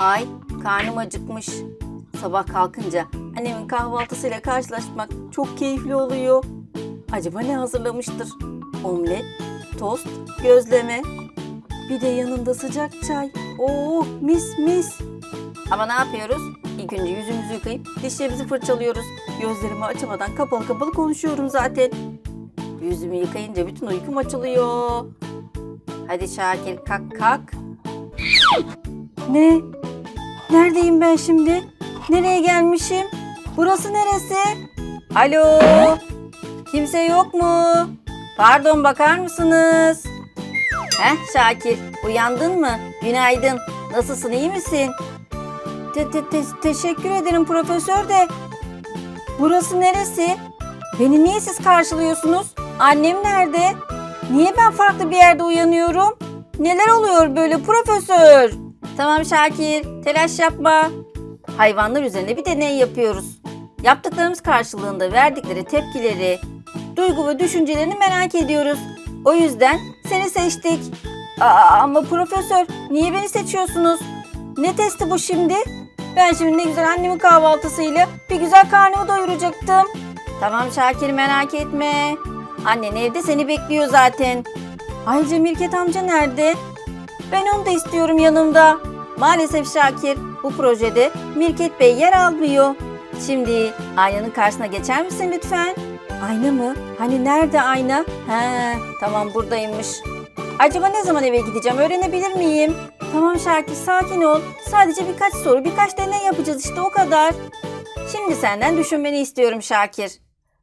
Ay karnım acıkmış. Sabah kalkınca annemin kahvaltısıyla karşılaşmak çok keyifli oluyor. Acaba ne hazırlamıştır? Omlet, tost, gözleme. Bir de yanında sıcak çay. Oo mis mis. Ama ne yapıyoruz? İlk önce yüzümüzü yıkayıp dişlerimizi fırçalıyoruz. Gözlerimi açamadan kapalı kapalı konuşuyorum zaten. Yüzümü yıkayınca bütün uykum açılıyor. Hadi Şakir kalk kalk. Ne? Neredeyim ben şimdi? Nereye gelmişim? Burası neresi? Alo? Kimse yok mu? Pardon bakar mısınız? Heh Şakir uyandın mı? Günaydın. Nasılsın iyi misin? Te- te- te- teşekkür ederim profesör de. Burası neresi? Beni niye siz karşılıyorsunuz? Annem nerede? Niye ben farklı bir yerde uyanıyorum? Neler oluyor böyle profesör? Tamam Şakir, telaş yapma. Hayvanlar üzerinde bir deney yapıyoruz. Yaptıklarımız karşılığında verdikleri tepkileri, duygu ve düşüncelerini merak ediyoruz. O yüzden seni seçtik. Aa, ama profesör, niye beni seçiyorsunuz? Ne testi bu şimdi? Ben şimdi ne güzel annemin kahvaltısıyla bir güzel karnımı doyuracaktım. Tamam Şakir merak etme. Annen evde seni bekliyor zaten. Ayrıca Mirket amca nerede? Ben onu da istiyorum yanımda. Maalesef Şakir bu projede Mirket Bey yer almıyor. Şimdi aynanın karşısına geçer misin lütfen? Ayna mı? Hani nerede ayna? He, tamam buradaymış. Acaba ne zaman eve gideceğim öğrenebilir miyim? Tamam Şakir sakin ol. Sadece birkaç soru, birkaç deney yapacağız işte o kadar. Şimdi senden düşünmeni istiyorum Şakir.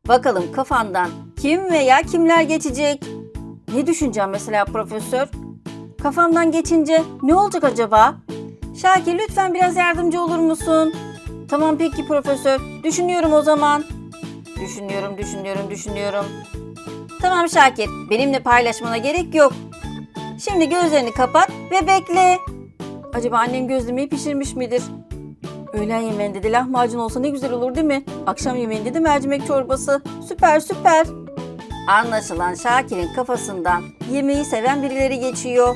Bakalım kafandan kim veya kimler geçecek? Ne düşüneceğim mesela profesör? Kafamdan geçince ne olacak acaba? Şakir lütfen biraz yardımcı olur musun? Tamam peki profesör. Düşünüyorum o zaman. Düşünüyorum, düşünüyorum, düşünüyorum. Tamam Şakir, benimle paylaşmana gerek yok. Şimdi gözlerini kapat ve bekle. Acaba annem gözlemeyi pişirmiş midir? Öğlen yemeğinde de lahmacun olsa ne güzel olur değil mi? Akşam yemeğinde de mercimek çorbası. Süper süper. Anlaşılan Şakir'in kafasından yemeği seven birileri geçiyor.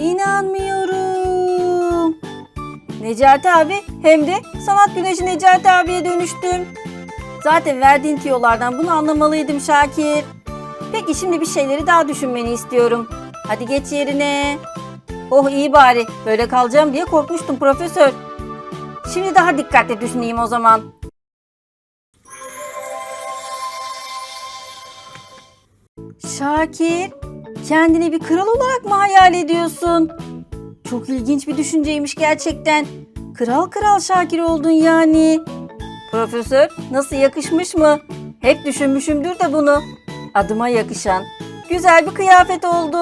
İnanmıyorum. Necati abi hem de sanat güneşi Necati abiye dönüştüm. Zaten verdiğin tiyolardan bunu anlamalıydım Şakir. Peki şimdi bir şeyleri daha düşünmeni istiyorum. Hadi geç yerine. Oh iyi bari. Böyle kalacağım diye korkmuştum profesör. Şimdi daha dikkatli düşüneyim o zaman. Şakir, kendini bir kral olarak mı hayal ediyorsun? Çok ilginç bir düşünceymiş gerçekten. Kral kral Şakir oldun yani. Profesör, nasıl yakışmış mı? Hep düşünmüşümdür de bunu. Adıma yakışan. Güzel bir kıyafet oldu.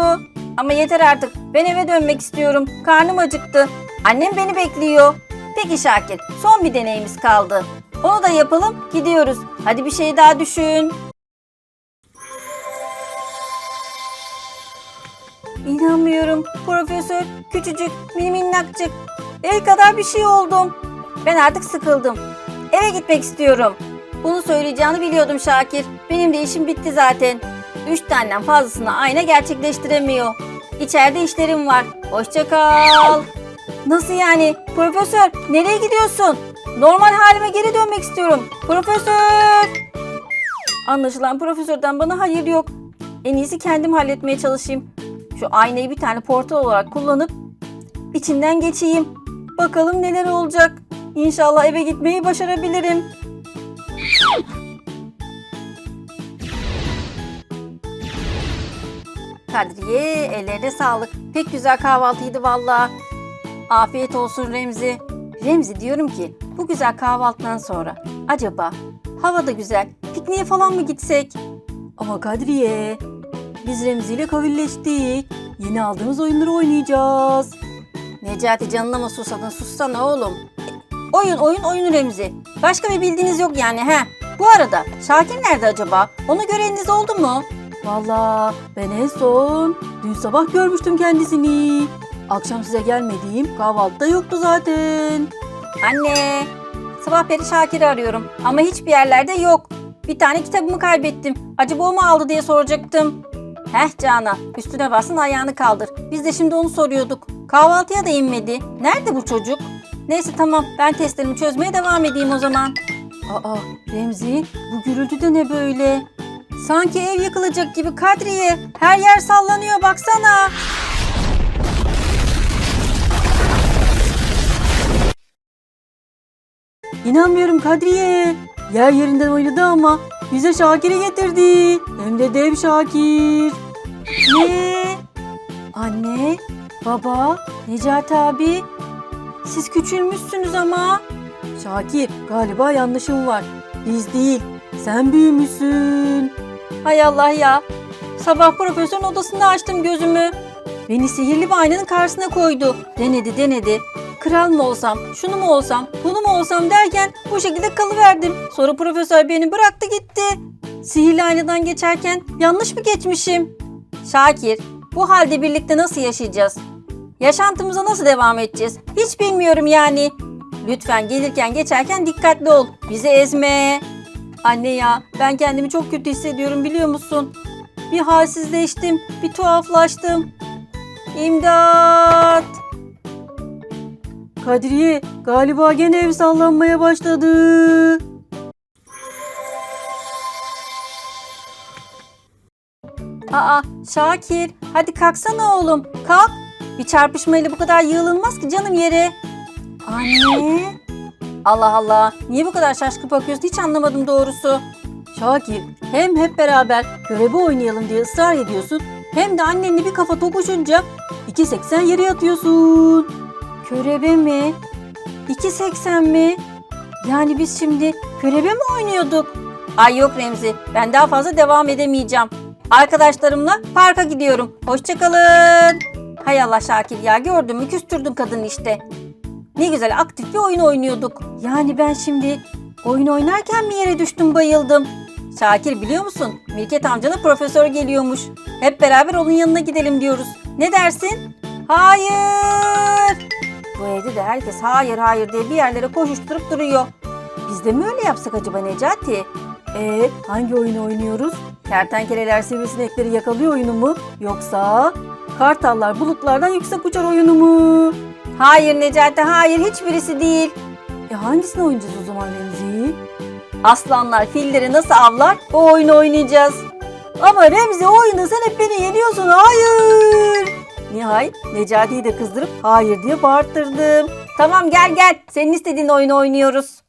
Ama yeter artık. Ben eve dönmek istiyorum. Karnım acıktı. Annem beni bekliyor. Peki Şakir, son bir deneyimiz kaldı. Onu da yapalım, gidiyoruz. Hadi bir şey daha düşün. İnanmıyorum. Profesör, küçücük, mini. El kadar bir şey oldum. Ben artık sıkıldım. Eve gitmek istiyorum. Bunu söyleyeceğini biliyordum Şakir. Benim de işim bitti zaten. Üç taneden fazlasını ayna gerçekleştiremiyor. İçeride işlerim var. Hoşça kal. Nasıl yani? Profesör, nereye gidiyorsun? Normal halime geri dönmek istiyorum. Profesör! Anlaşılan profesörden bana hayır yok. En iyisi kendim halletmeye çalışayım. Şu aynayı bir tane portal olarak kullanıp içinden geçeyim. Bakalım neler olacak. İnşallah eve gitmeyi başarabilirim. Kadriye ellerine sağlık. Pek güzel kahvaltıydı valla. Afiyet olsun Remzi. Remzi diyorum ki bu güzel kahvaltıdan sonra acaba hava da güzel pikniğe falan mı gitsek? Ama Kadriye biz Remzi ile kavilleştik. Yeni aldığımız oyunları oynayacağız. Necati canına mı susadın? Sussana oğlum. Oyun oyun oyun Remzi. Başka bir bildiğiniz yok yani he. Bu arada Şakir nerede acaba? Onu göreniniz oldu mu? Valla ben en son dün sabah görmüştüm kendisini. Akşam size gelmediğim kahvaltıda yoktu zaten. Anne, sabah beri Şakir'i arıyorum ama hiçbir yerlerde yok. Bir tane kitabımı kaybettim. Acaba o mu aldı diye soracaktım. Heh Canan üstüne basın ayağını kaldır. Biz de şimdi onu soruyorduk. Kahvaltıya da inmedi. Nerede bu çocuk? Neyse tamam ben testlerimi çözmeye devam edeyim o zaman. Aa Remzi bu gürültü de ne böyle? Sanki ev yıkılacak gibi Kadriye. Her yer sallanıyor baksana. İnanmıyorum Kadriye. Yer yerinden oynadı ama bize Şakir'i getirdi. Hem de dev Şakir. Ne? Anne, baba, Necati abi. Siz küçülmüşsünüz ama. Şakir, galiba yanlışım var. Biz değil, sen büyümüşsün. Hay Allah ya. Sabah profesörün odasında açtım gözümü. Beni sihirli bir aynanın karşısına koydu. Denedi denedi. Kral mı olsam, şunu mu olsam, bunu mu olsam derken bu şekilde kalıverdim. Sonra profesör beni bıraktı gitti. Sihirli aynadan geçerken yanlış mı geçmişim? Şakir, bu halde birlikte nasıl yaşayacağız? Yaşantımıza nasıl devam edeceğiz? Hiç bilmiyorum yani. Lütfen gelirken geçerken dikkatli ol. Bizi ezme. Anne ya ben kendimi çok kötü hissediyorum biliyor musun? Bir halsizleştim, bir tuhaflaştım. İmdat! Kadriye galiba gene ev sallanmaya başladı. Aa Şakir hadi kalksana oğlum kalk. Bir çarpışmayla bu kadar yığılınmaz ki canım yere. Anne. Allah Allah niye bu kadar şaşkın bakıyorsun hiç anlamadım doğrusu. Şakir hem hep beraber körebe oynayalım diye ısrar ediyorsun hem de annenle bir kafa tokuşunca 2.80 yere yatıyorsun. Körebe mi? 2.80 mi? Yani biz şimdi körebe mi oynuyorduk? Ay yok Remzi ben daha fazla devam edemeyeceğim. Arkadaşlarımla parka gidiyorum. Hoşçakalın. Hay Allah Şakir ya gördün mü küstürdün kadın işte. Ne güzel aktif bir oyun oynuyorduk. Yani ben şimdi oyun oynarken mi yere düştüm bayıldım? Şakir biliyor musun? Mirket amcana profesör geliyormuş. Hep beraber onun yanına gidelim diyoruz. Ne dersin? Hayır. Evde de herkes hayır hayır diye bir yerlere koşuşturup duruyor. Biz de mi öyle yapsak acaba Necati? Ee, hangi oyunu oynuyoruz? Kertenkeleler sivrisinekleri yakalıyor oyunu mu? Yoksa kartallar bulutlardan yüksek uçar oyunu mu? Hayır Necati hayır hiçbirisi değil. E hangisini oynayacağız o zaman Remzi? Aslanlar filleri nasıl avlar o oyunu oynayacağız. Ama Remzi o oyunda sen hep beni yeniyorsun hayır. Nihayet Necati'yi de kızdırıp hayır diye bağırttırdım. Tamam gel gel senin istediğin oyunu oynuyoruz.